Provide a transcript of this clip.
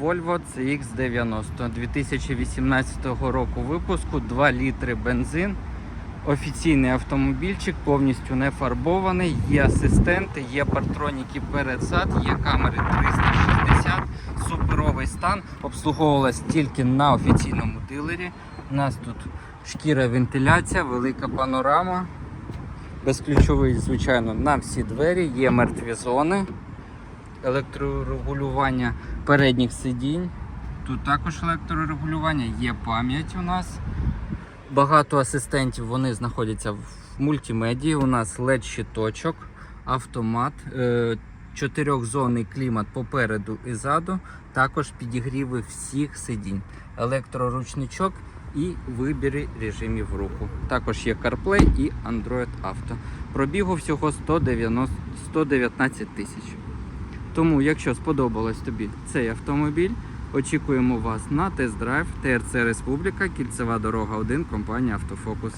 Volvo CX90 2018 року випуску, 2 літри бензин. Офіційний автомобільчик, повністю не фарбований, є асистенти, є партроніки перед зад, є камери 360, суперовий стан. Обслуговувалась тільки на офіційному дилері. У нас тут шкіра вентиляція, велика панорама. Безключовий, звичайно, на всі двері, є мертві зони, електрорегулювання передніх сидінь. Тут також електрорегулювання, є пам'ять у нас. Багато асистентів вони знаходяться в мультимедії. У нас LED щиточок, автомат, е, чотирьохзонний клімат попереду і ззаду, також підігріви всіх сидінь, електроручничок і вибір режимів руху. Також є CarPlay і Android Auto. Пробігу всього 190, 119 тисяч. Тому, якщо сподобалось тобі цей автомобіль, очікуємо вас на тест-драйв ТРЦ Республіка, кільцева дорога 1, компанія Автофокус.